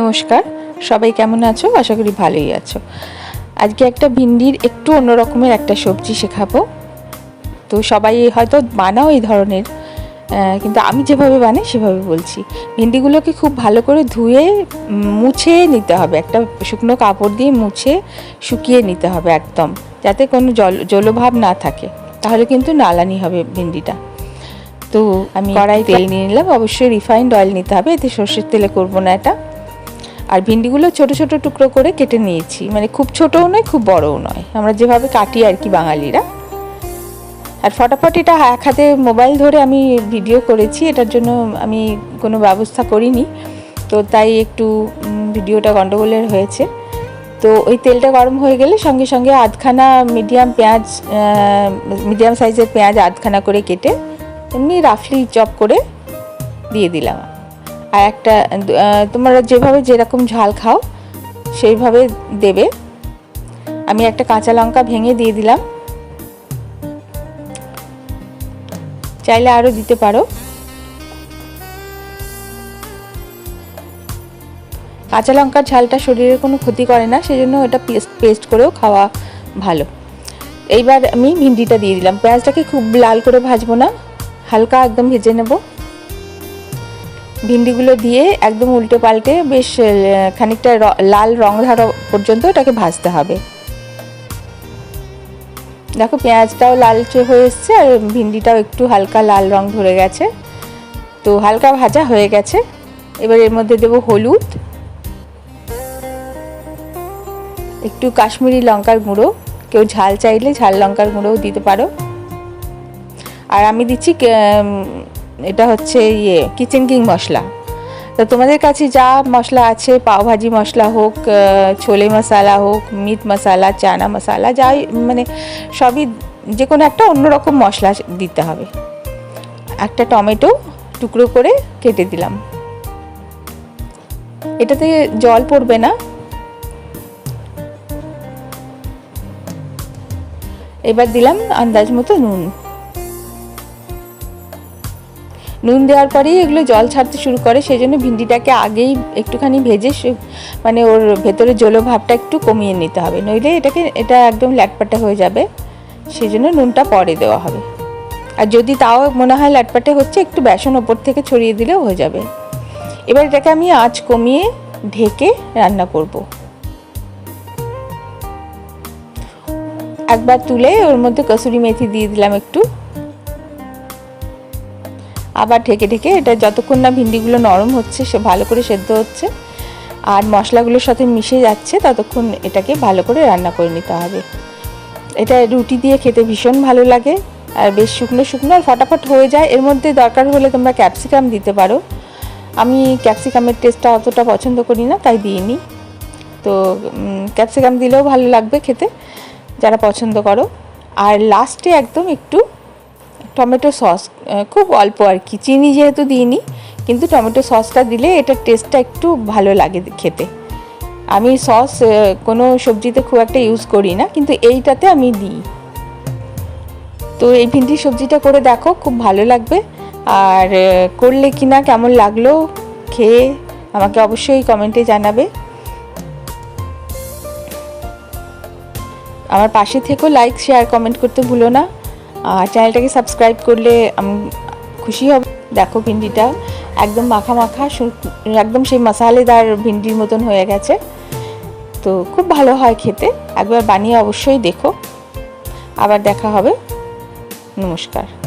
নমস্কার। সবাই কেমন আছো? আশা করি ভালোই আছো। আজকে একটা ভিন্ডির একটু অন্য রকমের একটা সবজি শেখাবো। তো সবাই হয়তো বানাও এই ধরনের কিন্তু আমি যেভাবে বানাই সেভাবে বলছি। ভিন্ডিগুলোকে খুব ভালো করে ধুয়ে মুছে নিতে হবে। একটা শুকনো কাপড় দিয়ে মুছে শুকিয়ে নিতে হবে একদম যাতে কোনো জল জলভাব না থাকে। তাহলে কিন্তু নালানি হবে ভিন্ডিটা। তো আমি কড়াই তেল নিয়ে নিলাম। অবশ্যই রিফাইন্ড অয়েল নিতে হবে। এতে সর্ষের তেলে করব না এটা। আর ভিন্ডিগুলো ছোট ছোট টুকরো করে কেটে নিয়েছি। মানে খুব ছোটও নয়, খুব বড়ও নয়। আমরা যেভাবে কাটি আর কি বাঙালিরা। আর ফটাফট এটা এক হাতে মোবাইল ধরে আমি ভিডিও করেছি, এটার জন্য আমি কোনো ব্যবস্থা করিনি। তো তাই একটু ভিডিওটা গন্ডগোলের হয়েছে। তো ওই তেলটা গরম হয়ে গেলে সঙ্গে সঙ্গে আধখানা মিডিয়াম পেঁয়াজ মিডিয়াম সাইজের পেঁয়াজ আধখানা করে কেটে এমনি রাফলি চপ করে দিয়ে দিলাম। আর একটা তোমরা যেভাবে যেরকম ঝাল খাও, সেইভাবে দেবে। আমি একটা কাঁচা লঙ্কা ভেঙে দিয়ে দিলাম। চাইলে আরও দিতে পারো। কাঁচা লঙ্কার ঝালটা শরীরের কোনো ক্ষতি করে না, সেজন্য এটা পেস্ট পেস্ট করেও খাওয়া ভালো। এইবার আমি ভিন্ডিটা দিয়ে দিলাম। পেঁয়াজটাকে খুব লাল করে ভাজবো না, হালকা একদম ভেজে নেব। ভিন্ডিগুলো দিয়ে একদম উল্টে পাল্টে বেশ খানিকটা লাল রং ধরা পর্যন্ত এটাকে ভাজতে হবে। দেখো পেঁয়াজটাও লালচে হয়ে এসছে আর ভিন্ডিটাও একটু হালকা লাল রং ধরে গেছে। তো হালকা ভাজা হয়ে গেছে। এবার এর মধ্যে দেবো হলুদ। একটু কাশ্মীরি লঙ্কার গুঁড়ো। কেউ ঝাল চাইলে ঝাল লঙ্কার গুঁড়োও দিতে পারো। আর আমি দিচ্ছি এটা হচ্ছে ইয়ে কিচেন কিং মশলা। তো তোমাদের কাছে যা মশলা আছে, পাওভাজি মশলা হোক ছোলে মশলা হোক, মিট মশলা, চানা মশলা, যাই মানে সবই যে কোনো একটা অন্যরকম মশলা দিতে হবে। একটা টমেটো টুকরো করে কেটে দিলাম। এটাতে জল পড়বে না। এবার দিলাম আন্দাজ মতো নুন। নুন দেওয়ার পরেই এগুলো জল ছাড়তে শুরু করে, সেই জন্য ভিন্ডিটাকে আগেই একটুখানি ভেজে মানে ওর ভেতরে জলো ভাবটা একটু কমিয়ে নিতে হবে। নইলে এটাকে, এটা একদম ল্যাটপাটে হয়ে যাবে, সেই জন্য নুনটা পরে দেওয়া হবে। আর যদি তাও মনে হয় ল্যাটপাটে হচ্ছে, একটু বেসন ওপর থেকে ছড়িয়ে দিলেও হয়ে যাবে। এবার এটাকে আমি আঁচ কমিয়ে ঢেকে রান্না করব। একবার তুলে ওর মধ্যে কসুরি মেথি দিয়ে দিলাম একটু। আবার ঢেকে ঢেকে এটা যতক্ষণ না ভিন্ডিগুলো নরম হচ্ছে, সে ভালো করে সেদ্ধ হচ্ছে। আর মশলাগুলোর সাথে মিশে যাচ্ছে, ততক্ষণ এটাকে ভালো করে রান্না করে নিতে হবে। এটা রুটি দিয়ে খেতে ভীষণ ভালো লাগে। আর বেশ শুকনো শুকনো আর ফটাফট হয়ে যায়। এর মধ্যে দরকার হলে তোমরা ক্যাপসিকাম দিতে পারো। আমি ক্যাপসিকামের টেস্টটা অতটা পছন্দ করি না, তাই দিইনি। তো ক্যাপসিকাম দিলেও ভালো লাগবে খেতে, যারা পছন্দ করো। আর লাস্টে একদম একটু টমেটো সস খুব অল্প আর কি। চিনি যেহেতু দিইনি, কিন্তু টমেটো সসটা দিলে এটার টেস্টটা একটু ভালো লাগে খেতে। আমি সস কোনো সবজিতে খুব একটা ইউজ করি না, কিন্তু এইটাতে আমি দিই। তো এই ভিন্ডি সবজিটা করে দেখো, খুব ভালো লাগবে। আর করলে কিনা কেমন লাগল, খেয়ে আমাকে অবশ্যই কমেন্টে জানাবে। আমার পাশে থেকেও লাইক শেয়ার কমেন্ট করতে ভুলো না। আর চ্যানেলটাকে সাবস্ক্রাইব করলে আমি, খুশি হব। দেখো ভিন্ডিটা, একদম মাখা মাখা একদম সেই মশালেদার ভিন্ডির মতন হয়ে গেছে। তো খুব ভালো হয় খেতে, একবার বানিয়ে অবশ্যই দেখো। আবার দেখা হবে। নমস্কার।